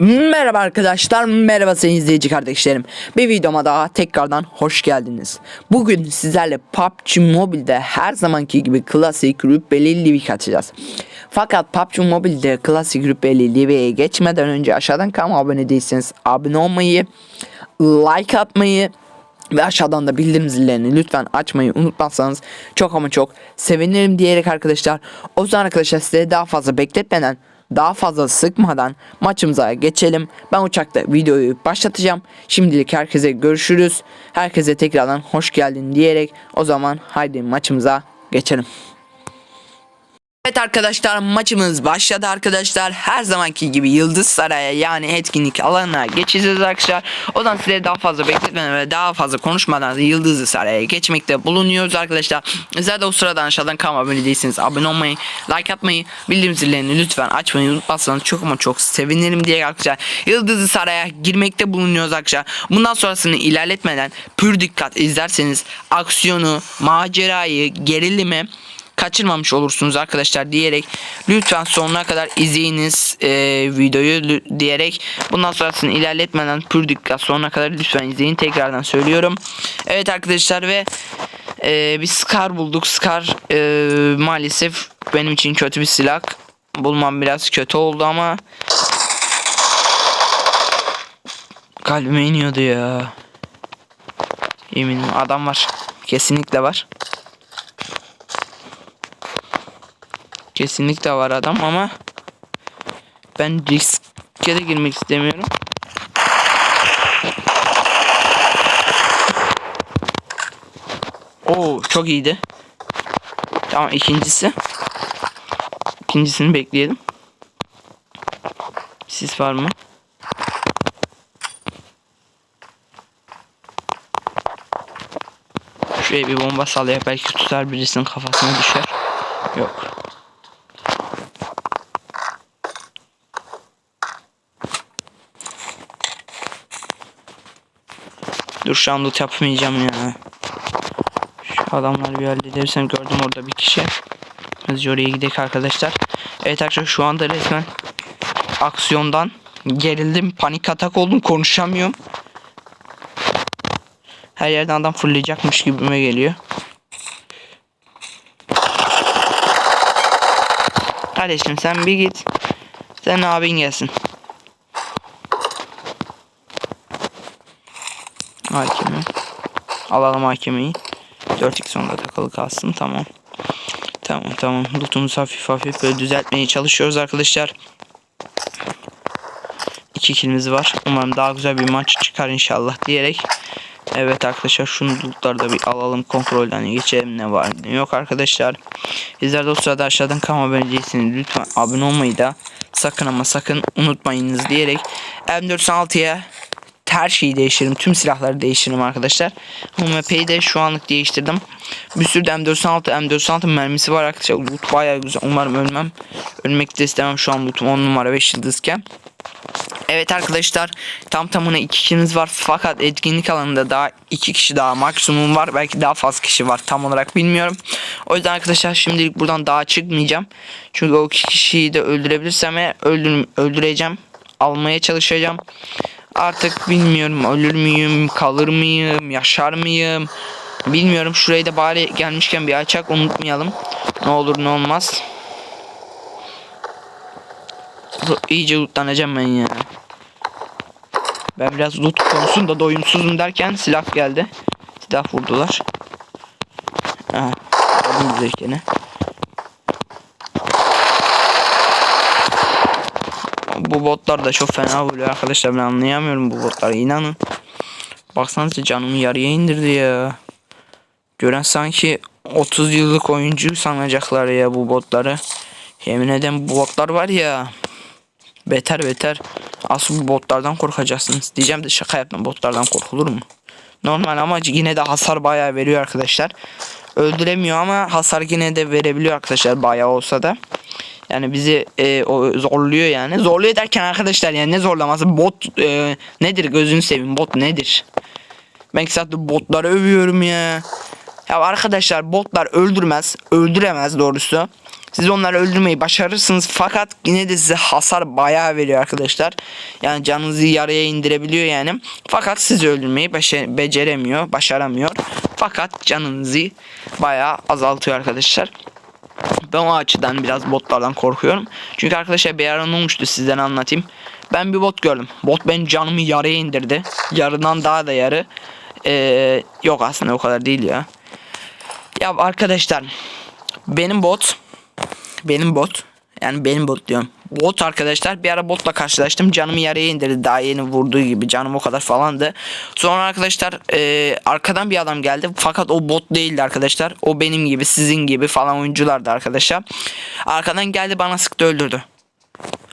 Merhaba arkadaşlar, merhaba sayın izleyici kardeşlerim. Bir videoma daha tekrardan hoş geldiniz. Bugün sizlerle PUBG Mobile'de her zamanki gibi klasik rütbeli livik açacağız. Fakat PUBG Mobile'de klasik rütbeli liviye geçmeden önce aşağıdan kanalıma abone değilseniz abone olmayı, like atmayı ve aşağıdan da bildirim zillerini lütfen açmayı unutmazsanız çok ama çok sevinirim diyerek arkadaşlar. O zaman arkadaşlar size daha fazla bekletmeden daha fazla sıkmadan maçımıza geçelim. Ben uçakta videoyu başlatacağım. Şimdilik herkese görüşürüz. Herkese tekrardan hoş geldin diyerek o zaman haydi maçımıza geçelim. Evet arkadaşlar maçımız başladı arkadaşlar. Her zamanki gibi Yıldız Saray'a yani etkinlik alanına geçeceğiz arkadaşlar. O zaman size daha fazla bekletmeden ve daha fazla konuşmadan Yıldız Saray'a geçmekte bulunuyoruz arkadaşlar. Sizler de o sırada aşağıdan kanalıma abone değilseniz abone olmayı, like atmayı, bildirim zillerini lütfen açmayı unutmazsanız çok ama çok sevinirim diye arkadaşlar. Yıldız Saray'a girmekte bulunuyoruz arkadaşlar. Bundan sonrasını ilerletmeden pür dikkat izlerseniz aksiyonu, macerayı, gerilimi kaçırmamış olursunuz arkadaşlar diyerek lütfen sonuna kadar izleyiniz e, videoyu diyerek bundan sonrasını ilerletmeden pür dikkat sonuna kadar lütfen izleyin tekrardan söylüyorum. Evet arkadaşlar ve e, bir Scar bulduk. Scar e, maalesef benim için kötü bir silah. Bulmam biraz kötü oldu ama kalbime iniyordu ya. Eminim adam var. Kesinlikle var. Kesinlikle var adam ama ben riske de girmek istemiyorum. Oo çok iyiydi. Tamam ikincisi. İkincisini bekleyelim. Sis var mı? Şuraya bir bomba sallayak belki tutar birisinin kafasına düşer. Yok. Dur şu an yapmayacağım ya. Şu adamları bir halledersem gördüm orada bir kişi. Hızlıca oraya gidelim arkadaşlar. Evet arkadaşlar şu anda resmen aksiyondan gerildim. Panik atak oldum. Konuşamıyorum. Her yerden adam fırlayacakmış gibime geliyor. Kardeşim sen bir git. Sen abin gelsin. Hakemi. Alalım hakemeyi. 4x sonunda takılı kalsın. Tamam. Tamam tamam. Lootumuzu hafif hafif böyle düzeltmeye çalışıyoruz arkadaşlar. 2 kilimiz var. Umarım daha güzel bir maç çıkar inşallah diyerek. Evet arkadaşlar şunu lootları da bir alalım kontrolden geçelim ne var ne yok arkadaşlar. Sizler de o sırada aşağıdan kanalıma abone değilseniz lütfen abone olmayı da sakın ama sakın unutmayınız diyerek M416'ya her şeyi değiştiririm. Tüm silahları değiştiririm arkadaşlar. UMP'yi de şu anlık değiştirdim. Bir sürü de M416 M416 mermisi var arkadaşlar. Loot bayağı güzel. Umarım ölmem. Ölmek de istemem şu an lootum 10 numara 5 yıldızken. Evet arkadaşlar tam tamına iki kişimiz var fakat etkinlik alanında daha iki kişi daha maksimum var belki daha fazla kişi var tam olarak bilmiyorum. O yüzden arkadaşlar şimdilik buradan daha çıkmayacağım. Çünkü o iki kişiyi de öldürebilirsem eğer öldür öldüreceğim almaya çalışacağım. Artık bilmiyorum ölür müyüm kalır mıyım yaşar mıyım bilmiyorum şurayı da bari gelmişken bir açak unutmayalım. Ne olur ne olmaz. İyice lootlanacağım ben ya. Ben biraz loot konusunda doyumsuzum derken silah geldi. Silah vurdular. Ha, gördüm bize gene. Bu botlar da çok fena vuruyor arkadaşlar ben anlayamıyorum bu botları inanın. Baksanıza canımı yarıya indirdi ya. Gören sanki 30 yıllık oyuncu sanacaklar ya bu botları. Yemin ederim bu botlar var ya. Beter beter. Asıl bu botlardan korkacaksınız. Diyeceğim de şaka yaptım. Botlardan korkulur mu? Normal ama yine de hasar bayağı veriyor arkadaşlar. Öldüremiyor ama hasar yine de verebiliyor arkadaşlar bayağı olsa da. Yani bizi e, o zorluyor yani. Zorluyor derken arkadaşlar yani ne zorlaması? Bot e, nedir gözünü seveyim bot nedir? Ben zaten botları övüyorum ya. Ya arkadaşlar botlar öldürmez, öldüremez doğrusu. Siz onları öldürmeyi başarırsınız fakat yine de size hasar bayağı veriyor arkadaşlar. Yani canınızı yarıya indirebiliyor yani. Fakat sizi öldürmeyi beceremiyor, başaramıyor. Fakat canınızı bayağı azaltıyor arkadaşlar. Ben o açıdan biraz botlardan korkuyorum. Çünkü arkadaşlar bir ara olmuştu sizden anlatayım. Ben bir bot gördüm. Bot benim canımı yarıya indirdi. Yarından daha da yarı. Ee, yok aslında o kadar değil ya. Ya arkadaşlar benim bot benim bot yani benim bot diyorum. Bot arkadaşlar bir ara botla karşılaştım. Canımı yarıya indirdi. Daha yeni vurduğu gibi canım o kadar falandı. Sonra arkadaşlar e, arkadan bir adam geldi. Fakat o bot değildi arkadaşlar. O benim gibi sizin gibi falan oyunculardı arkadaşlar. Arkadan geldi bana sıktı öldürdü.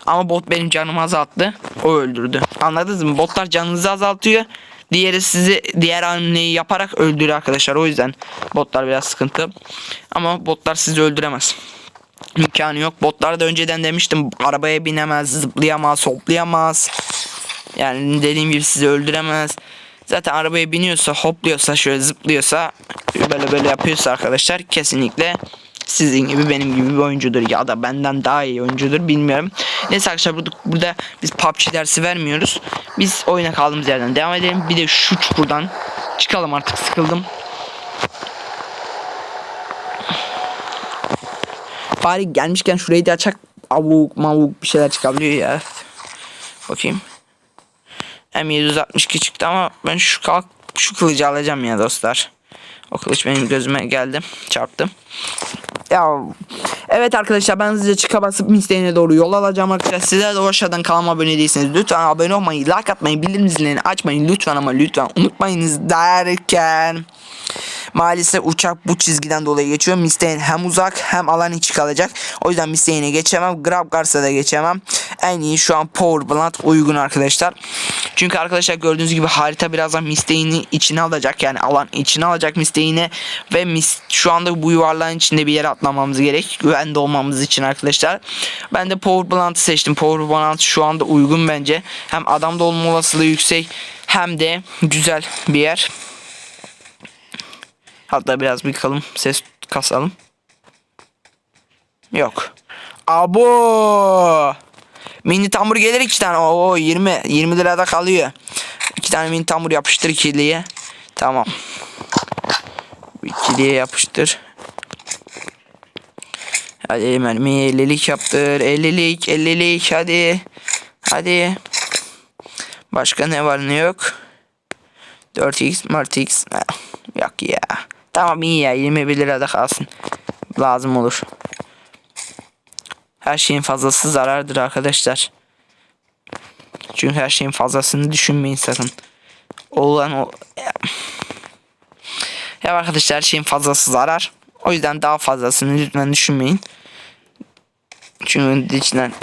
Ama bot benim canımı azalttı. O öldürdü. Anladınız mı? Botlar canınızı azaltıyor. Diğeri sizi diğer hamleyi yaparak öldürüyor arkadaşlar. O yüzden botlar biraz sıkıntı. Ama botlar sizi öldüremez. İmkanı yok. Botlar da önceden demiştim. Arabaya binemez, zıplayamaz, hoplayamaz. Yani dediğim gibi sizi öldüremez. Zaten arabaya biniyorsa, hopluyorsa, şöyle zıplıyorsa, böyle böyle yapıyorsa arkadaşlar kesinlikle sizin gibi benim gibi bir oyuncudur ya da benden daha iyi oyuncudur bilmiyorum. Neyse arkadaşlar burada, burada biz PUBG dersi vermiyoruz. Biz oyuna kaldığımız yerden devam edelim. Bir de şu çukurdan çıkalım artık sıkıldım. Bari gelmişken şurayı da açak avuk mavuk bir şeyler çıkabiliyor ya. Bakayım. M762 çıktı ama ben şu kalk şu kılıcı alacağım ya dostlar. O kılıç benim gözüme geldi. Çarptı. Ya evet arkadaşlar ben hızlıca çıka basıp doğru yol alacağım arkadaşlar. Sizler de aşağıdan kanalıma abone değilseniz lütfen abone olmayı, like atmayı, bildirim zilini açmayın lütfen ama lütfen unutmayınız derken Maalesef uçak bu çizgiden dolayı geçiyor. Misteğin hem uzak hem alan içi kalacak. O yüzden Misteğin'e geçemem. Grab Gars'a da geçemem. En iyi şu an Power Plant uygun arkadaşlar. Çünkü arkadaşlar gördüğünüz gibi harita birazdan Misteğin'i içine alacak. Yani alan içine alacak Misteğin'i. Ve mis şu anda bu yuvarlağın içinde bir yere atlamamız gerek. Güvende olmamız için arkadaşlar. Ben de Power Plant'ı seçtim. Power Plant şu anda uygun bence. Hem adamda olma olasılığı yüksek hem de güzel bir yer. Hatta biraz bir kalım ses kasalım. Yok. Abo. Mini tambur gelir iki tane. Oo 20 20 lirada kalıyor. İki tane mini tambur yapıştır ikiliye. Tamam. İkiliye yapıştır. Hadi mermi 50'lik yaptır. 50'lik 50'lik hadi. Hadi. Başka ne var ne yok? 4x, 4x. Yok ya. Tamam iyi ya 21 lirada kalsın. Lazım olur. Her şeyin fazlası zarardır arkadaşlar. Çünkü her şeyin fazlasını düşünmeyin sakın. Olan o... Ya. arkadaşlar her şeyin fazlası zarar. O yüzden daha fazlasını lütfen düşünmeyin. Çünkü içinden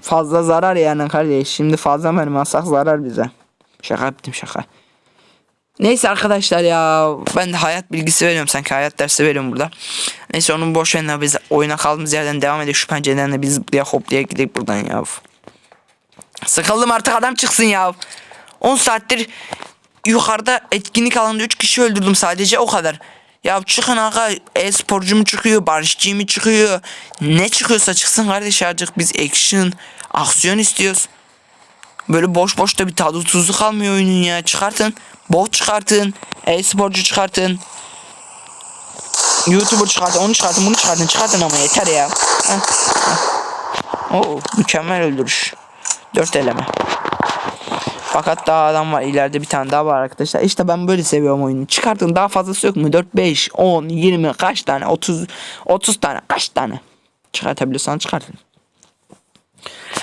fazla zarar yani kardeş. Şimdi fazla mermi zarar bize. Şaka yaptım şaka. Neyse arkadaşlar ya ben hayat bilgisi veriyorum sanki hayat dersi veriyorum burada. Neyse onun boş verin biz oyuna kaldığımız yerden devam edelim şu pencereden de biz zıplaya hoplaya gidelim buradan ya. Sıkıldım artık adam çıksın ya. 10 saattir yukarıda etkinlik alanında 3 kişi öldürdüm sadece o kadar. Ya çıkın aga e-sporcu mu çıkıyor barışçı mı çıkıyor ne çıkıyorsa çıksın kardeş artık biz action aksiyon istiyoruz. Böyle boş boş da bir tadı tuzu kalmıyor oyunun ya çıkartın. Bot çıkartın. E-sporcu çıkartın. YouTuber çıkartın. Onu çıkartın. Bunu çıkartın. Çıkartın ama yeter ya. Heh. Oo, mükemmel öldürüş. Dört eleme. Fakat daha adam var. İleride bir tane daha var arkadaşlar. İşte ben böyle seviyorum oyunu. Çıkartın daha fazlası yok mu? 4, 5, 10, 20 kaç tane? 30, 30 tane. Kaç tane? Çıkartabiliyorsan çıkartın.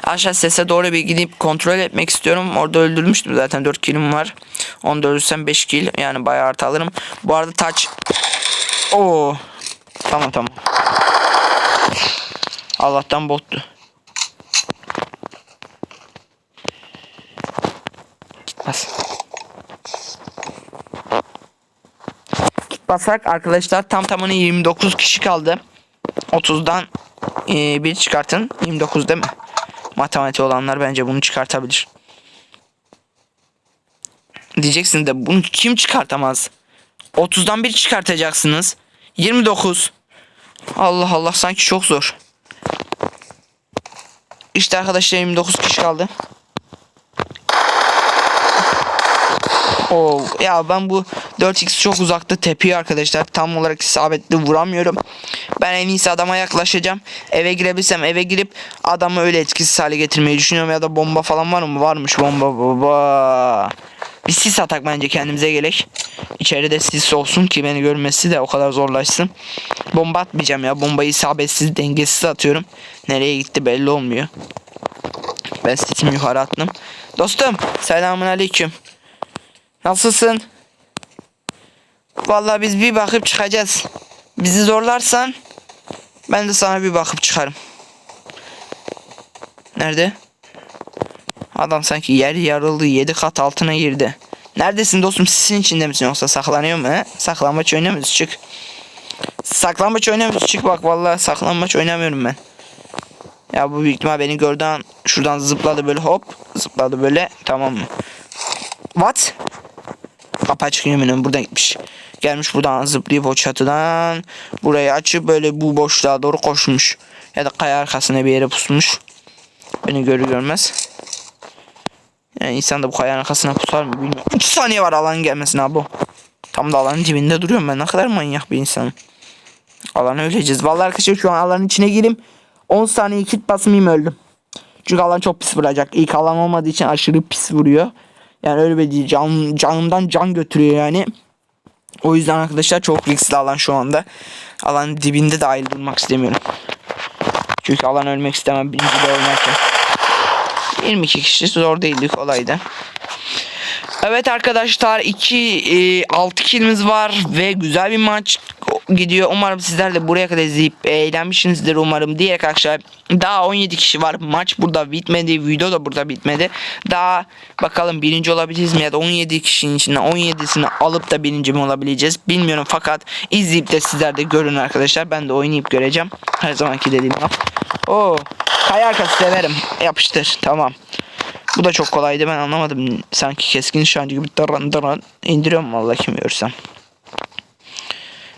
Aşağı sese doğru bir gidip kontrol etmek istiyorum. Orada öldürmüştüm zaten 4 killim var. Onu da öldürsem 5 kill yani bayağı artı alırım. Bu arada taç Oo. Tamam tamam. Allah'tan bottu. Gitmez. Basak arkadaşlar tam tamına 29 kişi kaldı. 30'dan e, bir çıkartın. 29 değil mi? Matematik olanlar bence bunu çıkartabilir. Diyeceksin de bunu kim çıkartamaz? 30'dan bir çıkartacaksınız. 29. Allah Allah sanki çok zor. İşte arkadaşlar 29 kişi kaldı. Oo, ya ben bu 4x çok uzakta tepiyor arkadaşlar. Tam olarak isabetli vuramıyorum. Ben en iyisi adama yaklaşacağım. Eve girebilsem eve girip adamı öyle etkisiz hale getirmeyi düşünüyorum. Ya da bomba falan var mı? Varmış bomba baba. Bir sis atak bence kendimize gerek. İçeride sis olsun ki beni görmesi de o kadar zorlaşsın. Bomba atmayacağım ya. Bombayı isabetsiz dengesiz atıyorum. Nereye gitti belli olmuyor. Ben sisimi yukarı attım. Dostum selamun aleyküm. Nasılsın? Vallahi biz bir bakıp çıkacağız. Bizi zorlarsan ben de sana bir bakıp çıkarım. Nerede? Adam sanki yer yarıldı. Yedi kat altına girdi. Neredesin dostum? Sisin içinde misin yoksa saklanıyor mu? He? Saklambaç oynamıyoruz çık. Saklambaç oynamıyoruz çık bak vallahi saklambaç oynamıyorum ben. Ya bu büyük ihtimal beni gördüğü an şuradan zıpladı böyle hop zıpladı böyle tamam mı? What? Kapı açık yeminim buradan gitmiş. Gelmiş buradan zıplayıp o çatıdan burayı açıp böyle bu boşluğa doğru koşmuş. Ya da kaya arkasına bir yere pusmuş. Beni görür görmez. Yani insan da bu kayanın arkasına pusar mı bilmiyorum. 3 saniye var alan gelmesine abi. Tam da alanın dibinde duruyorum ben. Ne kadar manyak bir insanım. Alanı öleceğiz. Vallahi arkadaşlar şu an alanın içine gireyim. 10 saniye kit basmayayım öldüm. Çünkü alan çok pis vuracak. İlk alan olmadığı için aşırı pis vuruyor. Yani öyle bir değil. Can, canımdan can götürüyor yani. O yüzden arkadaşlar çok riskli alan şu anda. Alanın dibinde dahil durmak istemiyorum. Çünkü alan ölmek istemem birinci de oynarken. 22 kişi zor değildi kolaydı. Evet arkadaşlar 2 6 kilimiz var ve güzel bir maç gidiyor. Umarım sizler de buraya kadar izleyip eğlenmişsinizdir umarım diye arkadaşlar. Daha 17 kişi var. Maç burada bitmedi. Video da burada bitmedi. Daha bakalım birinci olabiliriz mi ya da 17 kişinin içinden 17'sini alıp da birinci mi olabileceğiz bilmiyorum fakat izleyip de sizler de görün arkadaşlar. Ben de oynayıp göreceğim. Her zamanki dediğim yap. Oo, kaya arkası severim. Yapıştır. Tamam. Bu da çok kolaydı ben anlamadım. Sanki keskin nişancı gibi daran daran indiriyorum vallahi kim görsem.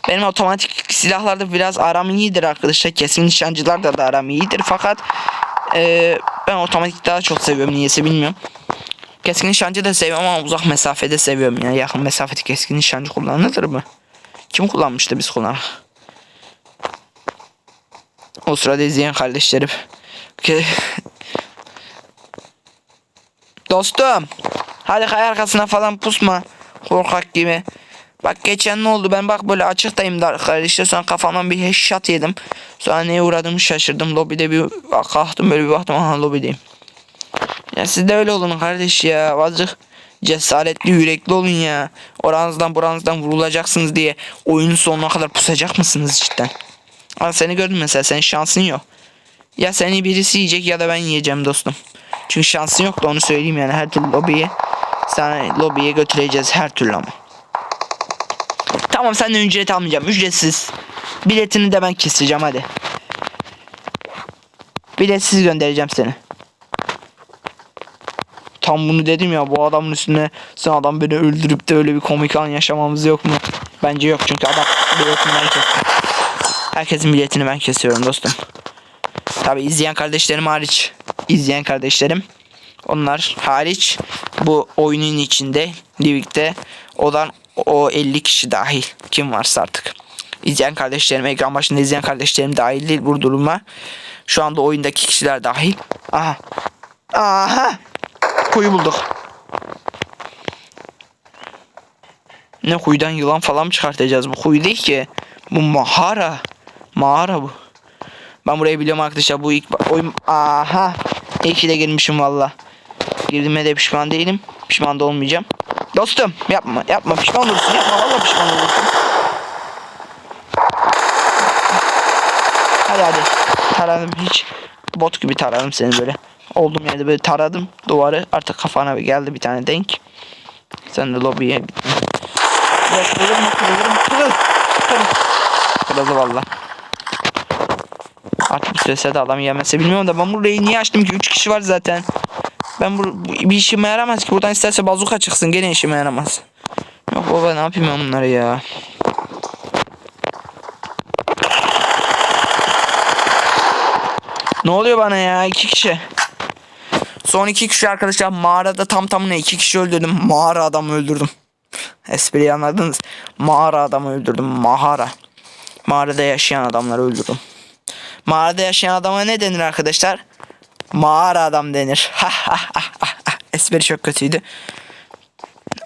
Benim otomatik silahlarda biraz aram iyidir arkadaşlar. Keskin nişancılarda da aram iyidir fakat e, ben otomatik daha çok seviyorum niyeyse bilmiyorum. Keskin nişancı da seviyorum ama uzak mesafede seviyorum yani yakın mesafede keskin nişancı kullanılır mı? Kim kullanmıştı biz kullanan? O sırada izleyen kardeşlerim. Dostum. Hadi kay arkasına falan pusma. Korkak gibi. Bak geçen ne oldu ben bak böyle açıktayım da arkadaşlar sonra kafamdan bir headshot yedim. Sonra neye uğradığımı şaşırdım. Lobide bir kalktım böyle bir baktım aha lobideyim. Ya siz de öyle olun kardeş ya. Azıcık cesaretli yürekli olun ya. Oranızdan buranızdan vurulacaksınız diye oyunun sonuna kadar pusacak mısınız cidden? Ama seni gördüm mesela senin şansın yok. Ya seni birisi yiyecek ya da ben yiyeceğim dostum. Çünkü şansın yok da onu söyleyeyim yani her türlü lobiye sana lobiye götüreceğiz her türlü ama. Tamam senden ücret almayacağım ücretsiz. Biletini de ben keseceğim hadi. Biletsiz göndereceğim seni. Tam bunu dedim ya bu adamın üstüne sen adam beni öldürüp de öyle bir komik an yaşamamız yok mu? Bence yok çünkü adam biletini ben kestim. Herkesin biletini ben kesiyorum dostum. Tabi izleyen kardeşlerim hariç. izleyen kardeşlerim. Onlar hariç bu oyunun içinde Livik'te olan o 50 kişi dahil. Kim varsa artık. İzleyen kardeşlerim, ekran başında izleyen kardeşlerim dahil değil bu duruma. Şu anda oyundaki kişiler dahil. Aha. Aha. Kuyu bulduk. Ne kuyudan yılan falan mı çıkartacağız? Bu kuyu değil ki. Bu mağara. Mağara bu. Ben burayı biliyorum arkadaşlar. Bu ilk oyun... Aha. İyi ki de girmişim valla. Girdiğime de pişman değilim. Pişman da olmayacağım. Dostum yapma yapma pişman olursun yapma valla pişman olursun. Hadi hadi. Taradım hiç bot gibi taradım seni böyle. Olduğum yerde böyle taradım duvarı artık kafana geldi bir tane denk. Sen de lobiye gittin. Biraz kırılır mı kırılır mı kırıl. Kırıl. Kırıldı valla. Artık bu sürese de adam yemese bilmiyorum da ben burayı niye açtım ki 3 kişi var zaten. Ben bu, bu bir işime yaramaz ki buradan isterse bazuka çıksın gene işime yaramaz. Yok baba ne yapayım ben bunları ya. Ne oluyor bana ya? iki kişi. Son iki kişi arkadaşlar mağarada tam tamına iki kişi öldürdüm. Mağara adamı öldürdüm. Espriyi anladınız. Mağara adamı öldürdüm. Mağara. Mağarada yaşayan adamları öldürdüm. Mağarada yaşayan adama ne denir arkadaşlar? Mağara adam denir. Espri çok kötüydü.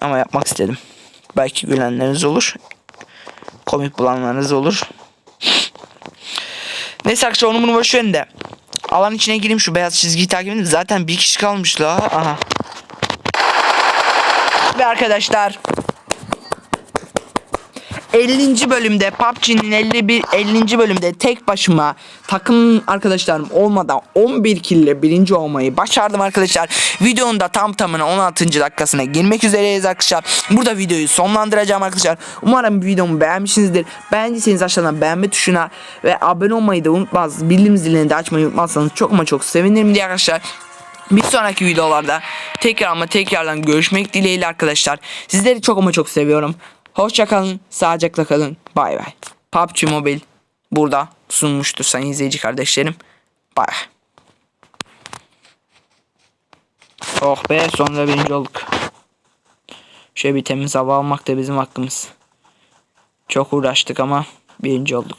Ama yapmak istedim. Belki gülenleriniz olur. Komik bulanlarınız olur. Neyse arkadaşlar onu bunu boş verin de. Alan içine gireyim şu beyaz çizgiyi takip edin. Zaten bir kişi kalmış la. Aha. Ve arkadaşlar 50. bölümde PUBG'nin 51 50. bölümde tek başıma takım arkadaşlarım olmadan 11 kill ile birinci olmayı başardım arkadaşlar. Videonun da tam tamına 16. dakikasına girmek üzereyiz arkadaşlar. Burada videoyu sonlandıracağım arkadaşlar. Umarım videomu beğenmişsinizdir. Beğendiyseniz aşağıdan beğenme tuşuna ve abone olmayı da unutmazsınız. Bildirim zilini de açmayı unutmazsanız çok ama çok sevinirim diye arkadaşlar. Bir sonraki videolarda tekrar ama tekrardan görüşmek dileğiyle arkadaşlar. Sizleri çok ama çok seviyorum. Hoşçakalın, sağlıcakla kalın. Bay bay. PUBG Mobile burada sunmuştur sayın izleyici kardeşlerim. Bay bay. Oh be sonunda birinci olduk. Şöyle bir temiz hava almak da bizim hakkımız. Çok uğraştık ama birinci olduk.